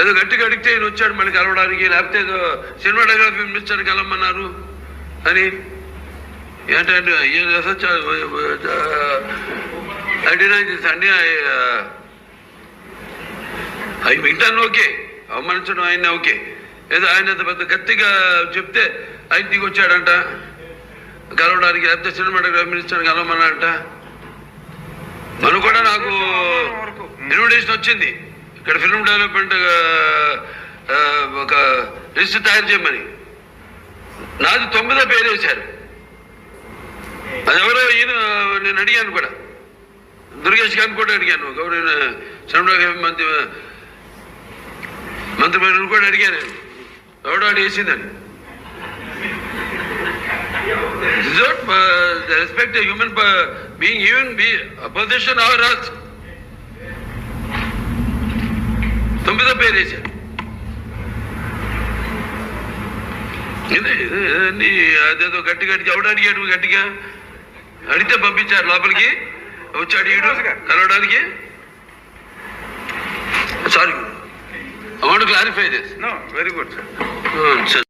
ఏదో గట్టిగా అడిగితే ఈయన వచ్చాడు మళ్ళీ కలవడానికి. లేకపోతే ఏదో సినిమాటోగ్రఫీ మినిస్టర్ కలవమన్నారు. అని. ఏంటంటే అండి అవి వింటాను ఓకే. అవమానించడం ఆయన ఓకే. ఏదో ఆయన పెద్ద గట్టిగా చెప్తే ఆయన దిగి వచ్చాడంట. కలవడానికి లేకపోతే సినిమాటోగ్రఫీ మినిస్టర్ కలవమన్నాడంట. మనం కూడా నాకు ఇన్విటేషన్ వచ్చింది. ఇక్కడ ఫిల్మ్ డెవలప్మెంట్ ఆ, ఒక లిస్ట్ తయారు చేయమని నాది తొమ్మిదో పేరు వేశారు అది ఎవరో ఈయన నేను అడిగాను కూడా దుర్గేష్ గారిని కూడా అడిగాను గౌరవ సినిమాటోగ్రఫీ మంత్రి మంత్రి మంత్రి కూడా అడిగాను నేను ఎవడో అడిగేసిందని This is not uh, the respect a human uh, పేరు వేశారు అదేదో గట్టి గట్టి ఎవడు అడిగాడు గట్టిగా? అడిగితే పంపించారు లోపలికి? వచ్చి అడిగాడు కలవడానికి? Sorry I want clarify this good, sir. Sir